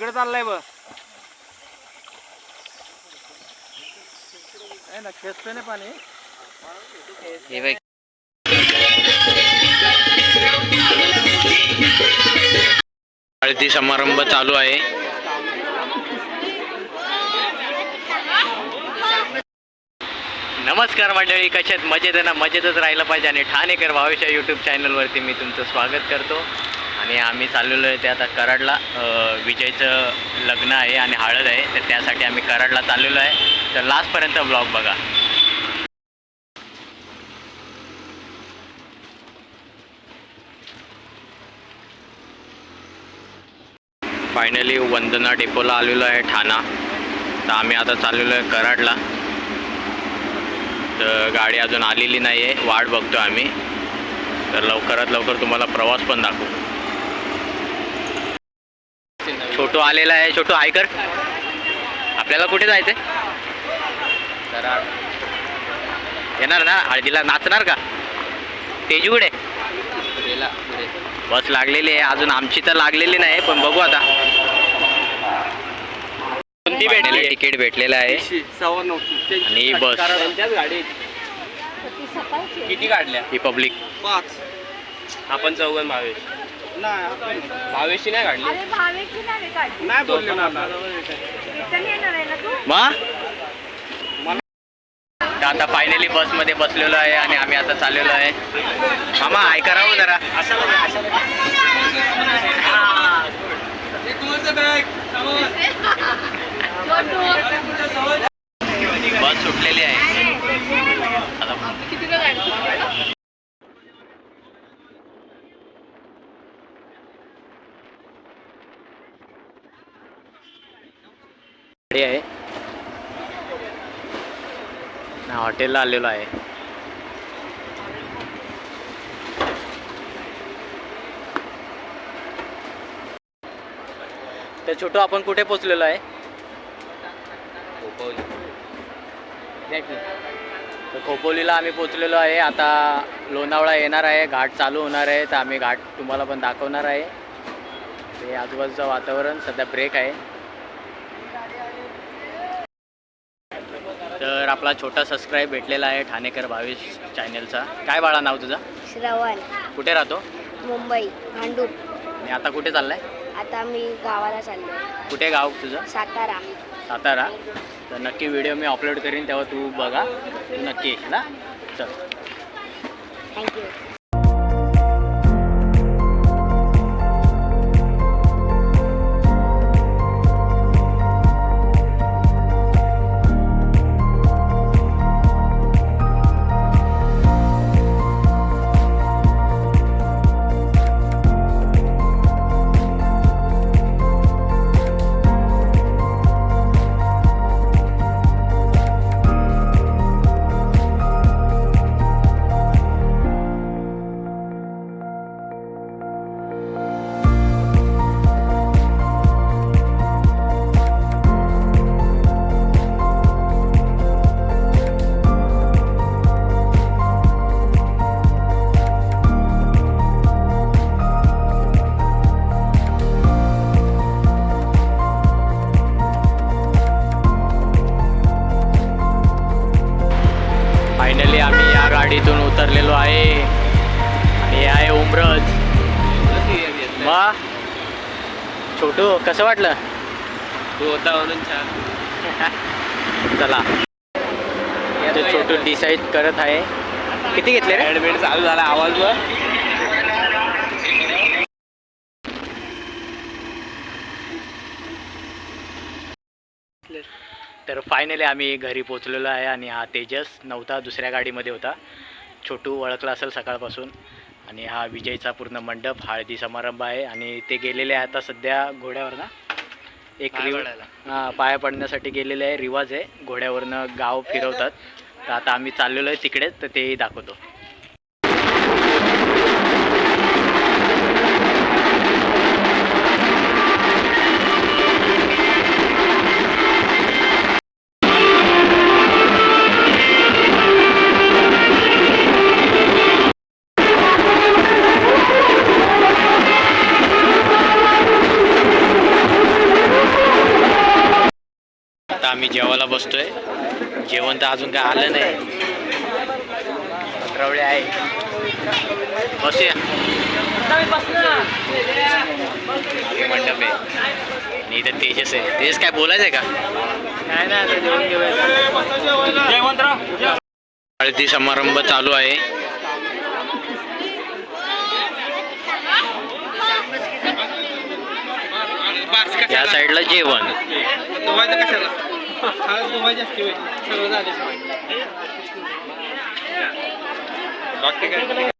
तिकडे चाललाय बघ. ना खेचतोय ना पाणी. हे हळदी समारंभ चालू आहे. नमस्कार मंडळी कशात मजेत आहे ना? मजेतच राहिलं पाहिजे आणि ठाणेकर भावेशा यूट्यूब चॅनलवरती मी तुमचं स्वागत करतो. आणि आम्ही चाललेलो आहे ते आता कराडला. विजयचं लग्न आहे आणि हळद आहे तर त्यासाठी आम्ही कराडला चाललेलो आहे. तर लास्टपर्यंत ब्लॉग बघा. फायनली वंदना डेपोला आलेलो आहे ठाणा. तर आम्ही आता चाललेलो आहे कराडला. तर गाडी अजून आलेली नाही आहे वाट बघतो आम्ही. तर लवकरात लवकर तुम्हाला प्रवास पण दाखवू. छोटू आलेला आहे. छोटू ऐकर आपल्याला कुठे जायचं येणार ना? हळदीला नाचणार का? तेजू कुठे? बस लागलेली आहे. अजून आमची तर लागलेली नाही पण बघू आता. कोणती भेटली? तिकीट भेटलेलं आहे. आणि बस. किती काढल्या? ही पब्लिक पाच. आपण चौघन भावेश नाही काढली. अरे भावेची नाही काढली. नाही बोलले ना रिटर्न येणार आहे ना तू? मग तर आता फायनली बसमध्ये बसलेलो आहे आणि आम्ही आता चाललेलो आहे. मामा ऐका करावं जरा. बस सुटलेली आहे. आता गाडी आहे. ना हॉटेलला आलेलो आहे. तर छोटू आपण कुठे पोचलेलो आहे? तर खोपोलीला आम्ही पोचलेलो आहे. आता लोणावळा येणार आहे. घाट चालू होणार आहे. तर आम्ही घाट तुम्हाला पण दाखवणार आहे. ते आजूबाजूचं वातावरण सध्या ब्रेक आहे. तर आपला छोटा सबस्क्राईब भेटलेला आहे ठाणेकर भावेश चॅनलचा काय बाळा नाव तुझं? श्रवण. कुठे राहतो? मुंबई भांडूप. आणि आता कुठे चाललाय? आता मी गावाला चाललो कुठे गाव तुझं? सातारा. सातारा. तर नक्की व्हिडिओ मी अपलोड करीन तेव्हा तू बघा. तू नक्की येशील ना. चल. थँक्यू छोटू कसं वाटलं? तू होता म्हणून छान. चला. ते छोटू डिसाईड करत आहे. किती घेतले रे? ऍडमिट चालू झाला आवाज बघ तर फायनली आम्ही घरी पोचलेलो आहे आणि हा तेजस नव्हता दुसऱ्या गाडीमध्ये होता. छोटू ओळखला असेल सकाळपासून. आणि हा विजयचा पूर्ण मंडप हळदी समारंभ आहे आणि ते गेलेले आहे आता सध्या घोड्यावर ना एक. हां पाया पडण्यासाठी गेलेले आहे रिवाज आहे. घोड्यावरनं गाव फिरवतात. तर आता आम्ही चाललेलो आहे तिकडेच तर तेही दाखवतो. जेवायला बसतोय. जेवण तर अजून काय आलं नाही. रवळे आहे. बसूया. मंडप. आहे आणि इथं तेजस आहे. तेजस काय बोलायचं आहे का? काय नाही जेवण घेऊया हळदी समारंभ चालू आहे. या साईडला जेवण. जबरदस्त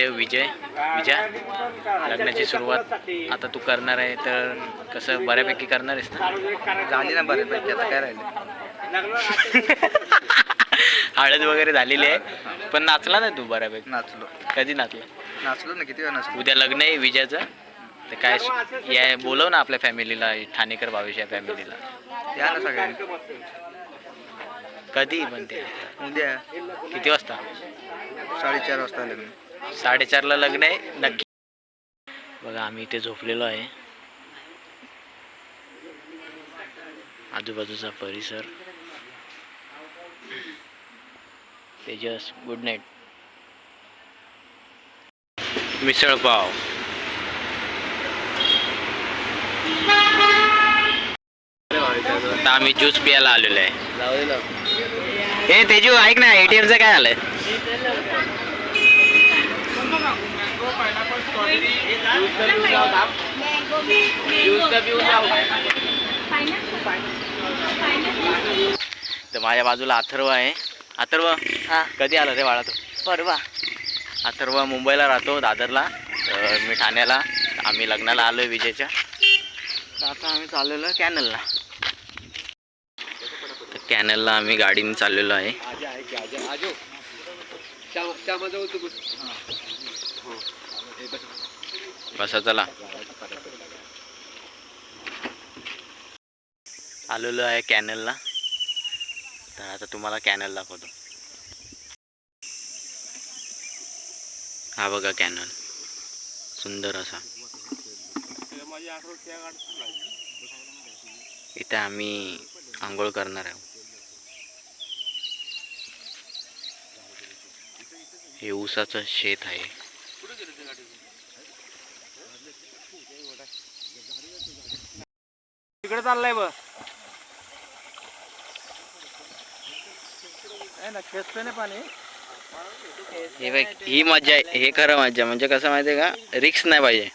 नवरदेव विजय विजय लग्नाची सुरुवात आता तू करणार आहे तर कसं बऱ्यापैकी करणार आहेस ना? झाली ना बऱ्यापैकी आता काय राहिलं? हळद वगैरे झालेली आहे पण नाचला नाही तू बऱ्यापैकी? नाचलो. कधी नाचला? नाचलो ना किती वेळ नाचलो? उद्या लग्न आहे विजयाचं तर काय या बोलव ना आपल्या फॅमिलीला ठाणेकर भावेश या फॅमिलीला. या ना सगळ्यांनी कधी पण ते. उद्या. किती वाजता? साडेचार वाजता लग्न. साडेचारला लग्न आहे नक्की. बघा आम्ही इथे झोपलेलो आहे. आजूबाजूचा परिसर. Tejas good night misal pav. आता आम्ही ज्यूस प्यायला आलेलो आहे. हे तेजू ऐक ना एटीएमचं काय आलंय तर माझ्या बाजूला अथर्व आहे. अथर्व हा. कधी आला रे बाळा तू? परवा. अथर्व मुंबईला राहतो दादरला. तर मी ठाण्याला. आम्ही लग्नाला आलो विजयच्या तर आता आम्ही चाललेलो आहे कॅनलला. तर कॅनलला आम्ही गाडीने चाललेलो आहे. बसा चला. आलेलो आहे कॅनलला. तर आता तुम्हाला कॅनल दाखवतो. हा बघा कॅनल. सुंदर असा. इथे आम्ही आंघोळ करणार आहोत. हे ऊसाचं शेत आहे. तिकडे चाललाय बघ. पाणी. हे बघ ही मजा आहे हे खरं मजा म्हणजे कसं माहिती आहे का? रिक्स नाही पाहिजे.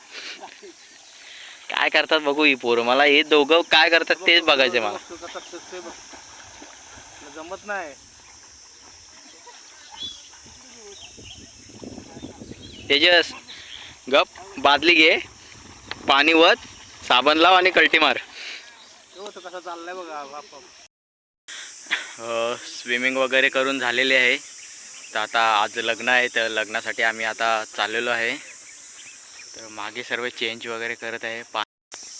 काय करतात बघू ही पोरं. मला हे दोघं काय करतात तेच बघायचं मला. कसा खेचतोय बघ जमत नाही. तेजस गप बादली घे. पाणी वत साबण लाव आणि कल्टी मार. तो कसा चाललाय बघा बाप स्विमिंग वगैरे करून झालेले आहे. तर आता आज लग्न आहे तर लग्नासाठी आम्ही आता चाललेलो आहे. तर मागे सर्व चेंज वगैरे करत आहे. पा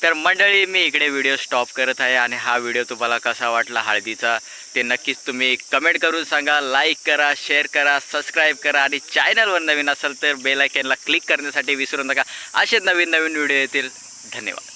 तर मंडळी मी इकडे व्हिडिओ स्टॉप करत आहे आणि हा व्हिडिओ तुम्हाला कसा वाटला हळदीचा ते नक्कीच तुम्ही कमेंट करून सांगा. लाईक करा शेअर करा सबस्क्राईब करा आणि चॅनलवर नवीन असेल तर बेलायकनला क्लिक करण्यासाठी विसरू नका. असे नवीन नवीन व्हिडिओ येतील. धन्यवाद.